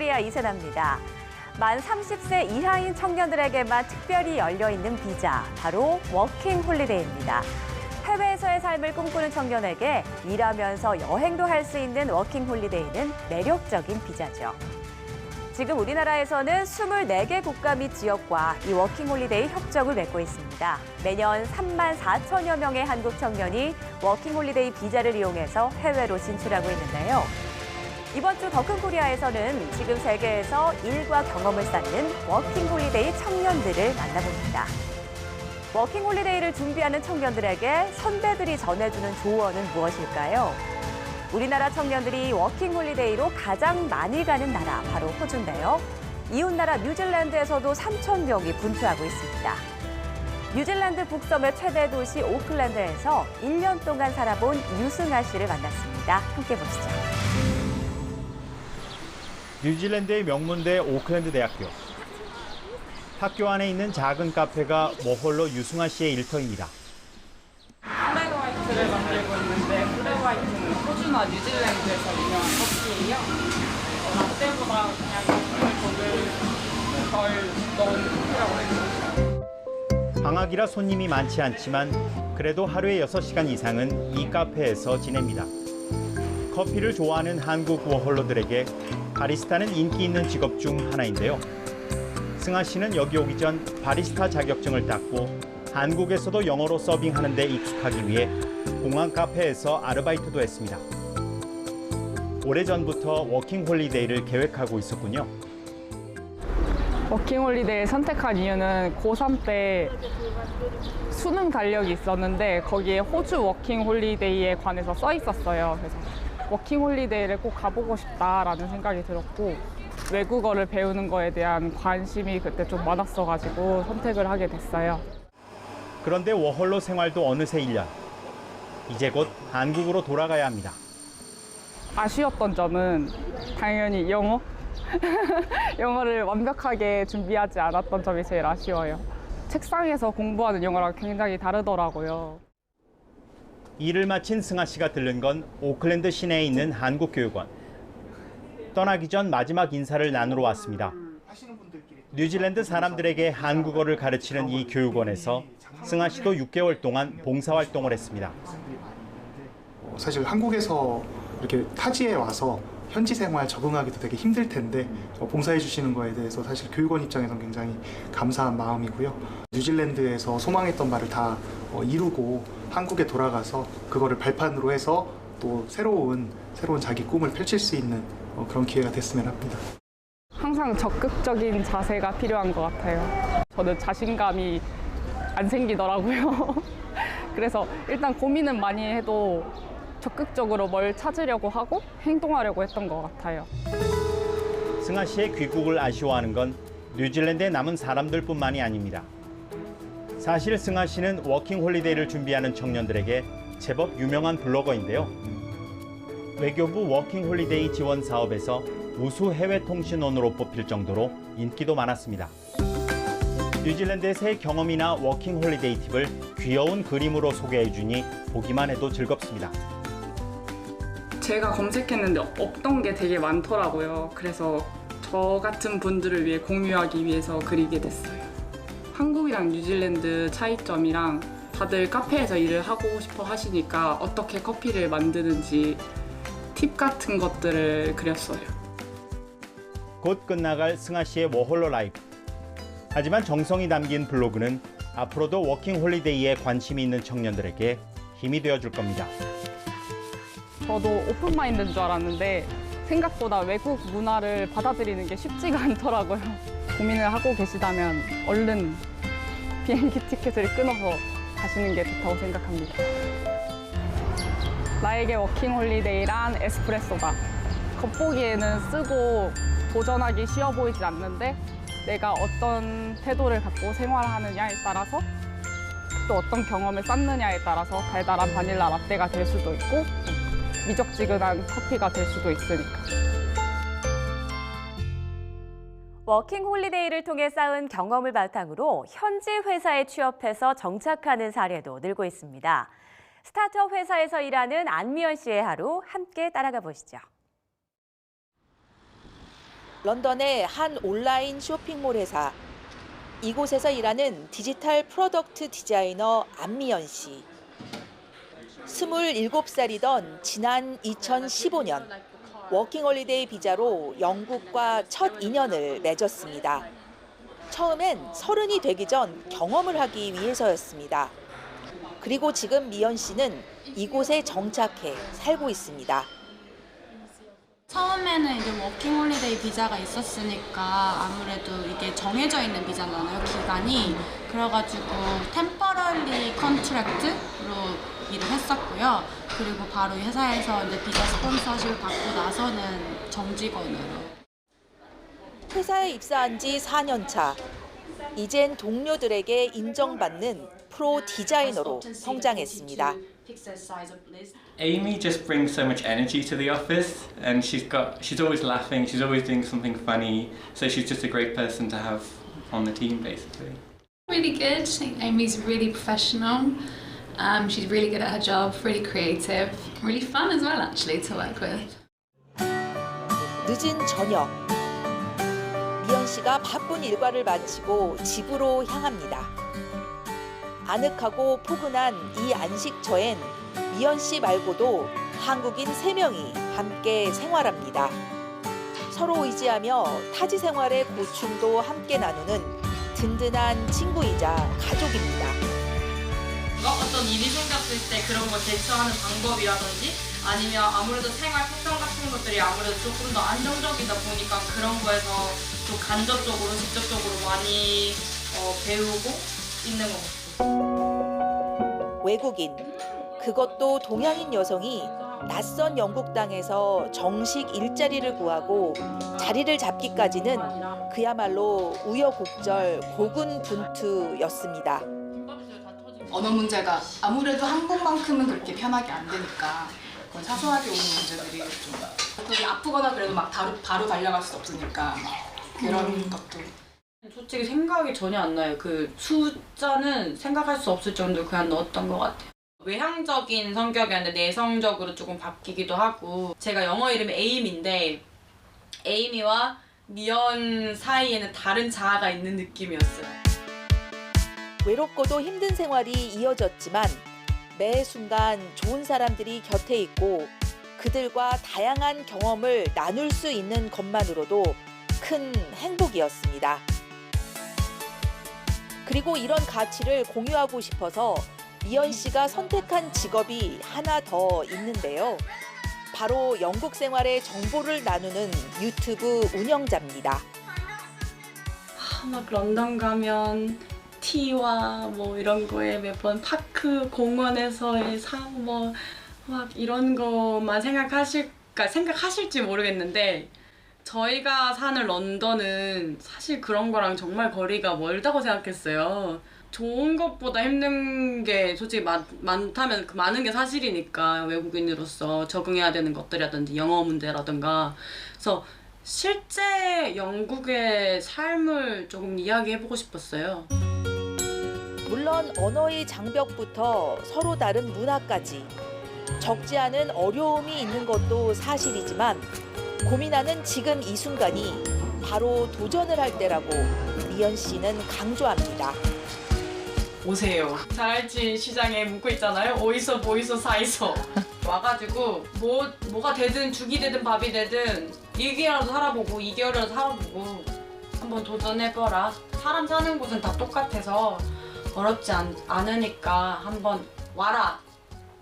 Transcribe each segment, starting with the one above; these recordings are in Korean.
코리아 이세나입니다. 만 30세 이하인 청년들에게만 특별히 열려 있는 비자, 바로 워킹 홀리데이입니다. 해외에서의 삶을 꿈꾸는 청년에게 일하면서 여행도 할 수 있는 워킹 홀리데이는 매력적인 비자죠. 지금 우리나라에서는 24개 국가 및 지역과 이 워킹 홀리데이 협정을 맺고 있습니다. 매년 3만 4천여 명의 한국 청년이 워킹 홀리데이 비자를 이용해서 해외로 진출하고 있는데요. 이번 주 더 큰 코리아에서는 지금 세계에서 일과 경험을 쌓는 워킹 홀리데이 청년들을 만나봅니다. 워킹 홀리데이를 준비하는 청년들에게 선배들이 전해주는 조언은 무엇일까요? 우리나라 청년들이 워킹 홀리데이로 가장 많이 가는 나라 바로 호주인데요. 이웃 나라 뉴질랜드에서도 3천 명이 분투하고 있습니다. 뉴질랜드 북섬의 최대 도시 오클랜드에서 1년 동안 살아본 유승아 씨를 만났습니다. 함께 보시죠. 뉴질랜드의 명문대 오클랜드 대학교. 학교 안에 있는 작은 카페가 워홀로 유승아 씨의 일터입니다. 블랙 화이트를 만들고 있는데 블랙 화이트는 호주나 뉴질랜드에서 유명한 커피예요. 어, 라떼보다 그냥 가슴을 덜 넣은 커피라고 해요. 방학이라 손님이 많지 않지만 그래도 하루에 6시간 이상은 이 카페에서 지냅니다. 커피를 좋아하는 한국 워홀러들에게 바리스타는 인기 있는 직업 중 하나인데요. 승아 씨는 여기 오기 전 바리스타 자격증을 땄고 한국에서도 영어로 서빙하는 데 익숙하기 위해 공항 카페에서 아르바이트도 했습니다. 오래전부터 워킹 홀리데이를 계획하고 있었군요. 워킹 홀리데이 선택한 이유는 고3 때 수능 달력이 있었는데 거기에 호주 워킹 홀리데이에 관해서 써 있었어요. 그래서 워킹홀리데이를 꼭 가보고 싶다라는 생각이 들었고 외국어를 배우는 거에 대한 관심이 그때 좀 많았어가지고 선택을 하게 됐어요. 그런데 워홀로 생활도 어느새 1년. 이제 곧 한국으로 돌아가야 합니다. 아쉬웠던 점은 당연히 영어. 영어를 완벽하게 준비하지 않았던 점이 제일 아쉬워요. 책상에서 공부하는 영어랑 굉장히 다르더라고요. 일을 마친 승아 씨가 들른 건 오클랜드 시내에 있는 한국교육원. 떠나기 전 마지막 인사를 나누러 왔습니다. 뉴질랜드 사람들에게 한국어를 가르치는 이 교육원에서 승아 씨도 6개월 동안 봉사활동을 했습니다. 어, 사실 한국에서 이렇게 타지에 와서 현지 생활 적응하기도 되게 힘들 텐데 어, 봉사해 주시는 거에 대해서 사실 교육원 입장에선 굉장히 감사한 마음이고요. 뉴질랜드에서 소망했던 바를 다 어, 이루고 한국에 돌아가서 그거를 발판으로 해서 또 새로운 새로운 자기 꿈을 펼칠 수 있는 어, 그런 기회가 됐으면 합니다. 항상 적극적인 자세가 필요한 것 같아요. 저는 자신감이 안 생기더라고요. 그래서 일단 고민은 많이 해도 적극적으로 뭘 찾으려고 하고 행동하려고 했던 것 같아요. 승아 씨의 귀국을 아쉬워하는 건 뉴질랜드에 남은 사람들뿐만이 아닙니다. 사실 승아 씨는 워킹 홀리데이를 준비하는 청년들에게 제법 유명한 블로거인데요. 외교부 워킹 홀리데이 지원 사업에서 우수 해외 통신원으로 뽑힐 정도로 인기도 많았습니다. 뉴질랜드의 새 경험이나 워킹 홀리데이 팁을 귀여운 그림으로 소개해 주니 보기만 해도 즐겁습니다. 제가 검색했는데 없던 게 되게 많더라고요. 그래서 저 같은 분들을 위해 공유하기 위해서 그리게 됐어요. 한국이랑 뉴질랜드 차이점이랑 다들 카페에서 일을 하고 싶어 하시니까 어떻게 커피를 만드는지 팁 같은 것들을 그렸어요. 곧 끝나갈 승아 씨의 워홀로 라이프. 하지만 정성이 담긴 블로그는 앞으로도 워킹 홀리데이에 관심이 있는 청년들에게 힘이 되어줄 겁니다. 저도 오픈 마인드인 줄 알았는데 생각보다 외국 문화를 받아들이는 게 쉽지가 않더라고요. 고민을 하고 계시다면 얼른 비행기 티켓을 끊어서 가시는 게 좋다고 생각합니다. 나에게 워킹 홀리데이란 에스프레소다. 겉보기에는 쓰고 도전하기 쉬워 보이진 않는데 내가 어떤 태도를 갖고 생활하느냐에 따라서 또 어떤 경험을 쌓느냐에 따라서 달달한 바닐라 라떼가 될 수도 있고 미적지근한 커피가 될 수도 있으니까. 워킹 홀리데이를 통해 쌓은 경험을 바탕으로 현지 회사에 취업해서 정착하는 사례도 늘고 있습니다. 스타트업 회사에서 일하는 안미연 씨의 하루 함께 따라가 보시죠. 런던의 한 온라인 쇼핑몰 회사. 이곳에서 일하는 디지털 프로덕트 디자이너 안미연 씨. 27살이던 지난 2015년 워킹홀리데이 비자로 영국과 첫 인연을 맺었습니다. 처음엔 서른이 되기 전 경험을 하기 위해서였습니다. 그리고 지금 미연 씨는 이곳에 정착해 살고 있습니다. 처음에는 이제 워킹홀리데이 비자가 있었으니까 아무래도 이게 정해져 있는 비자잖아요 기간이 그래가지고 템퍼럴리 컨트랙트로 일을 했었고요 그리고 바로 이 회사에서 이제 비자 스폰서십을 받고 나서는 정직원으로 회사에 입사한 지 4년 차. 이젠 동료들에게 인정받는 프로 디자이너로 성장했습니다. Amy just brings so much energy to the office, and she's got she's always laughing. She's always doing something funny. So she's just a great person to have on the team, basically. Really good. I think Amy's really professional. Um, she's really good at her job, really creative, really fun as well, actually, to work with. 늦은 저녁. 미연 씨가 바쁜 일과를 마치고 집으로 향합니다. 아늑하고 포근한 이 안식처엔 미연 씨 말고도 한국인 3명이 함께 생활합니다. 서로 의지하며 타지 생활의 고충도 함께 나누는 든든한 친구이자 가족입니다. 어떤 일이 생겼을 때 그런 걸 대처하는 방법이라든지 아니면 아무래도 생활 패턴 같은 것들이 아무래도 조금 더 안정적이다 보니까 그런 거에서 좀 간접적으로 직접적으로 많이 어, 배우고 있는 것 같아요. 외국인, 그것도 동양인 여성이 낯선 영국 땅에서 정식 일자리를 구하고 자리를 잡기까지는 그야말로 우여곡절 고군분투였습니다. 언어 문제가 아무래도 한국만큼은 그렇게 편하게 안 되니까 그런 사소하게 오는 문제들이 좀 그게 아프거나 그래도 막 바로, 바로 달려갈 수 없으니까 막 그런 것도 솔직히 생각이 전혀 안 나요. 그 숫자는 생각할 수 없을 정도로 그냥 넣었던 것 같아요. 외향적인 성격이 아니라 내성적으로 조금 바뀌기도 하고 제가 영어 이름이 에임인데 에이미와 미연 사이에는 다른 자아가 있는 느낌이었어요. 외롭고도 힘든 생활이 이어졌지만 매 순간 좋은 사람들이 곁에 있고 그들과 다양한 경험을 나눌 수 있는 것만으로도 큰 행복이었습니다. 그리고 이런 가치를 공유하고 싶어서 미연 씨가 선택한 직업이 하나 더 있는데요. 바로 영국 생활의 정보를 나누는 유튜브 운영자입니다. 막 런던 가면 티와 뭐 이런 거에 매번 파크 공원에서의 사뭐 막 이런 거만 생각하실까 생각하실지 모르겠는데 저희가 사는 런던은 사실 그런 거랑 정말 거리가 멀다고 생각했어요. 좋은 것보다 힘든 게 솔직히 많, 많다면 그 많은 게 사실이니까 외국인으로서 적응해야 되는 것들이라든지 영어 문제라든가 그래서 실제 영국의 삶을 조금 이야기해보고 싶었어요. 물론 언어의 장벽부터 서로 다른 문화까지 적지 않은 어려움이 있는 것도 사실이지만 고민하는 지금 이 순간이 바로 도전을 할 때라고 미연 씨는 강조합니다. 오세요. 잘할지 시장에 묻고 있잖아요. 오이소 보이소 사이소. 와가지고 뭐 뭐가 되든 죽이 되든 밥이 되든 1개월이라도 살아보고 2개월이라도 살아보고 한번 도전해봐라. 사람 사는 곳은 다 똑같아서 어렵지 않, 않으니까 한번 와라.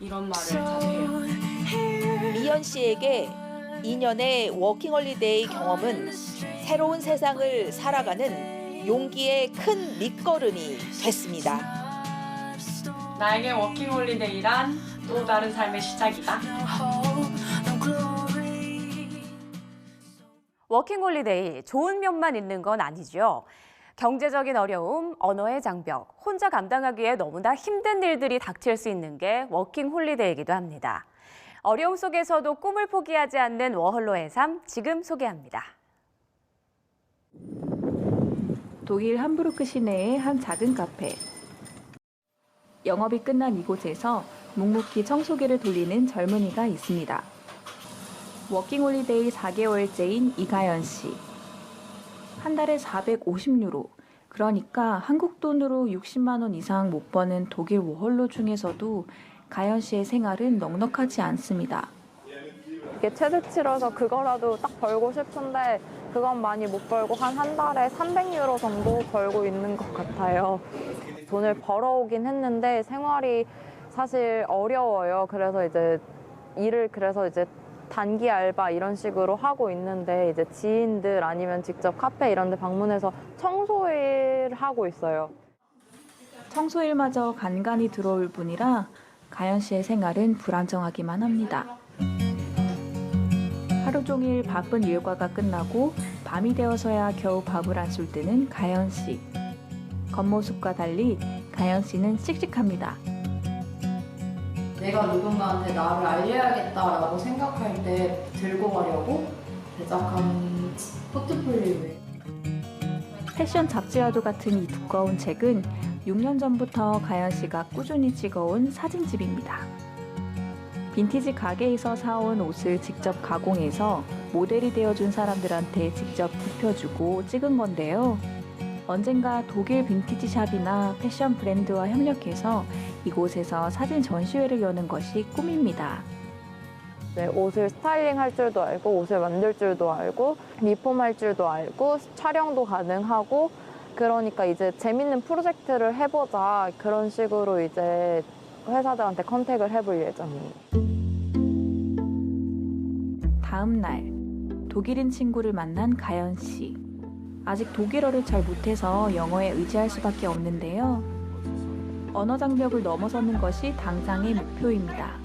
이런 말을 자주 해요. 미연 씨에게 2년의 워킹홀리데이 경험은 새로운 세상을 살아가는 용기의 큰 밑거름이 됐습니다. 나에게 워킹홀리데이란 또 다른 삶의 시작이다. 워킹홀리데이 좋은 면만 있는 건 아니죠. 경제적인 어려움, 언어의 장벽, 혼자 감당하기에 너무나 힘든 일들이 닥칠 수 있는 게 워킹 홀리데이이기도 합니다. 어려움 속에서도 꿈을 포기하지 않는 워홀로의 삶 지금 소개합니다. 독일 함부르크 시내의 한 작은 카페. 영업이 끝난 이곳에서 묵묵히 청소기를 돌리는 젊은이가 있습니다. 워킹 홀리데이 4개월째인 이가연 씨. 한 달에 450유로. 그러니까 한국 돈으로 60만 원 이상 못 버는 독일 워홀로 중에서도 가연 씨의 생활은 넉넉하지 않습니다. 이게 최대치라서 그거라도 딱 벌고 싶은데 그건 많이 못 벌고 한 한 달에 300유로 정도 벌고 있는 것 같아요. 돈을 벌어오긴 했는데 생활이 사실 어려워요. 그래서 이제 일을 그래서 이제 단기 알바 이런 식으로 하고 있는데 이제 지인들 아니면 직접 카페 이런 데 방문해서 청소일 하고 있어요. 청소일마저 간간히 들어올 뿐이라 가연 씨의 생활은 불안정하기만 합니다. 하루 종일 바쁜 일과가 끝나고 밤이 되어서야 겨우 밥을 안쏠 때는 가연 씨. 겉모습과 달리 가연 씨는 씩씩합니다. 내가 누군가한테 나를 알려야겠다라고 생각할 때 들고 가려고 제작한 포트폴리오에 패션 잡지와도 같은 이 두꺼운 책은 6년 전부터 가연 씨가 꾸준히 찍어온 사진집입니다. 빈티지 가게에서 사온 옷을 직접 가공해서 모델이 되어준 사람들한테 직접 입혀주고 찍은 건데요. 언젠가 독일 빈티지 샵이나 패션 브랜드와 협력해서 이곳에서 사진 전시회를 여는 것이 꿈입니다. 네, 옷을 스타일링 할 줄도 알고 옷을 만들 줄도 알고 리폼할 줄도 알고 촬영도 가능하고 그러니까 이제 재밌는 프로젝트를 해보자 그런 식으로 이제 회사들한테 컨택을 해볼 예정입니다. 다음 날 독일인 친구를 만난 가연 씨. 아직 독일어를 잘 못해서 영어에 의지할 수밖에 없는데요. 언어 장벽을 넘어서는 것이 당장의 목표입니다.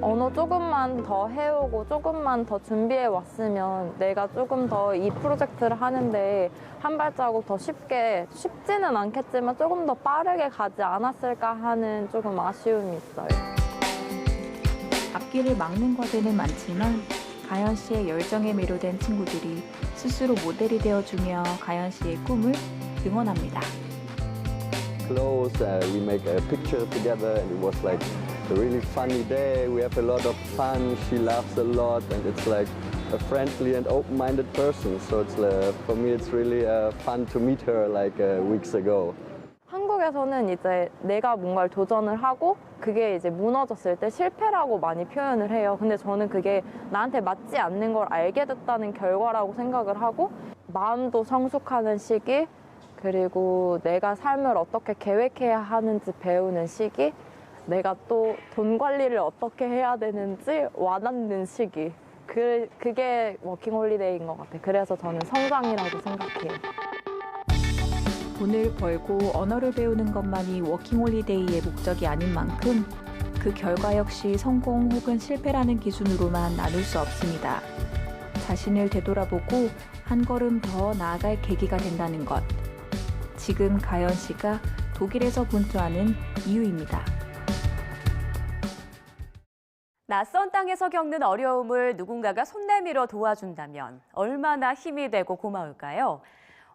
언어 조금만 더 해오고 조금만 더 준비해 왔으면 내가 조금 더 이 프로젝트를 하는데 한 발자국 더 쉽게 쉽지는 않겠지만 조금 더 빠르게 가지 않았을까 하는 조금 아쉬움이 있어요. 앞길을 막는 과제는 많지만 가연 씨의 열정에 매료된 친구들이 스스로 모델이 되어주며 가연 씨의 꿈을 응원합니다. close. Uh, we make a picture together, and it was like a really funny day. We have a lot of fun. She laughs a lot, and it's like a friendly and open-minded person. So it's uh, for me, it's really uh, fun to meet her like uh, weeks ago. 한국에서는 이제 내가 뭔가를 도전을 하고 그게 이제 무너졌을 때 실패라고 많이 표현을 해요. 근데 저는 그게 나한테 맞지 않는 걸 알게 됐다는 결과라고 생각을 하고 마음도 성숙하는 시기 그리고 내가 삶을 어떻게 계획해야 하는지 배우는 시기 내가 또 돈 관리를 어떻게 해야 되는지 와닿는 시기 그, 그게 워킹홀리데이인 것 같아요. 그래서 저는 성장이라고 생각해요. 돈을 벌고 언어를 배우는 것만이 워킹홀리데이의 목적이 아닌 만큼 그 결과 역시 성공 혹은 실패라는 기준으로만 나눌 수 없습니다. 자신을 되돌아보고 한 걸음 더 나아갈 계기가 된다는 것. 지금 가연 씨가 독일에서 분투하는 이유입니다. 낯선 땅에서 겪는 어려움을 누군가가 손 내밀어 도와준다면 얼마나 힘이 되고 고마울까요?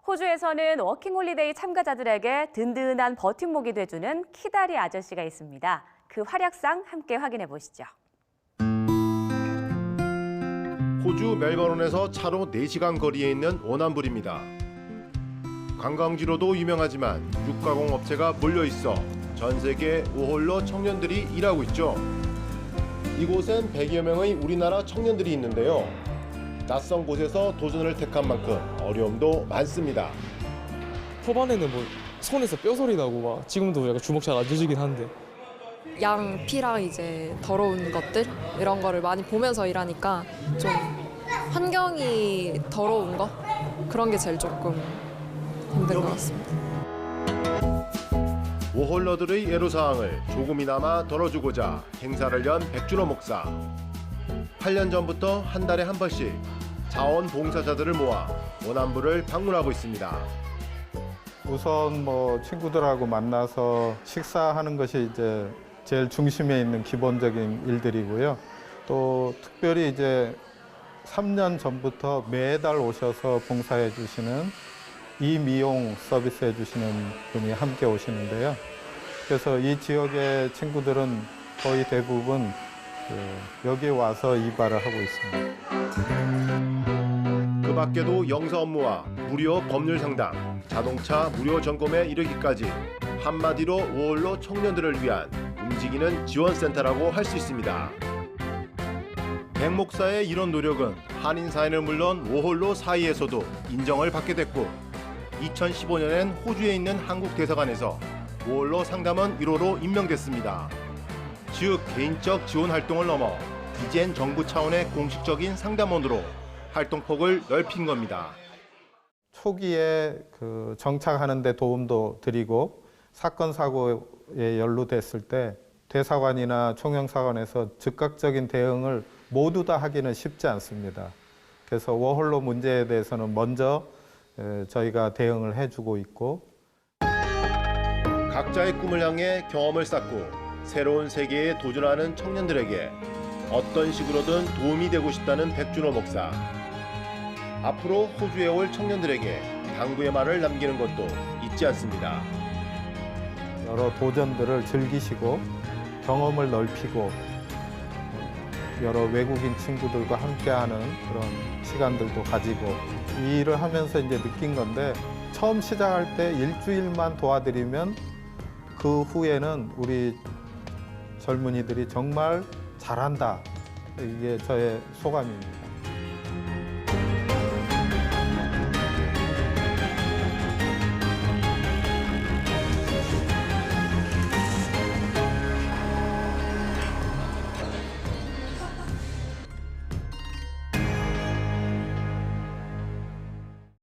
호주에서는 워킹홀리데이 참가자들에게 든든한 버팀목이 돼주는 키다리 아저씨가 있습니다. 그 활약상 함께 확인해 보시죠. 호주 멜버른에서 차로 4시간 거리에 있는 원암불입니다. 관광지로도 유명하지만 육가공 업체가 몰려 있어 전 세계 오홀로 청년들이 일하고 있죠. 이곳엔 100여 명의 우리나라 청년들이 있는데요. 낯선 곳에서 도전을 택한 만큼 어려움도 많습니다. 초반에는 뭐 손에서 뼈소리 나고 막 지금도 약간 주먹 잘안 쥐어지긴 한데 양 피랑 이제 더러운 것들 이런 거를 많이 보면서 일하니까 좀 환경이 더러운 거 그런 게 제일 조금 힘든 것 같습니다. 오홀러들의 애로사항을 조금이나마 덜어주고자 행사를 연 백준호 목사. 8년 전부터 한 달에 한 번씩 자원 봉사자들을 모아 원암부를 방문하고 있습니다. 우선 뭐 친구들하고 만나서 식사하는 것이 이제 제일 중심에 있는 기본적인 일들이고요. 또 특별히 이제 3년 전부터 매달 오셔서 봉사해 주시는 이미용 서비스 해 주시는 분이 함께 오시는데요. 그래서 이 지역의 친구들은 거의 대부분 그 여기 와서 이발을 하고 있습니다. 밖에도 영사 업무와 무료 법률 상담, 자동차 무료 점검에 이르기까지 한마디로 오홀로 청년들을 위한 움직이는 지원센터라고 할 수 있습니다. 백 목사의 이런 노력은 한인 사회는 물론 오홀로 사이에서도 인정을 받게 됐고 2015년엔 호주에 있는 한국 대사관에서 오홀로 상담원 1호로 임명됐습니다. 즉 개인적 지원 활동을 넘어 이젠 정부 차원의 공식적인 상담원으로 활동폭을 넓힌 겁니다. 초기에 그 정착하는 데 도움도 드리고 사건 사고에 연루됐을 때 대사관이나 총영사관에서 즉각적인 대응을 모두 다 하기는 쉽지 않습니다. 그래서 워홀로 문제에 대해서는 먼저 에, 저희가 대응을 해주고 있고 각자의 꿈을 향해 경험을 쌓고 새로운 세계에 도전하는 청년들에게 어떤 식으로든 도움이 되고 싶다는 백준호 목사. 앞으로 호주에 올 청년들에게 당부의 말을 남기는 것도 잊지 않습니다. 여러 도전들을 즐기시고 경험을 넓히고 여러 외국인 친구들과 함께하는 그런 시간들도 가지고 이 일을 하면서 이제 느낀 건데 처음 시작할 때 일주일만 도와드리면 그 후에는 우리 젊은이들이 정말 잘한다 이게 저의 소감입니다.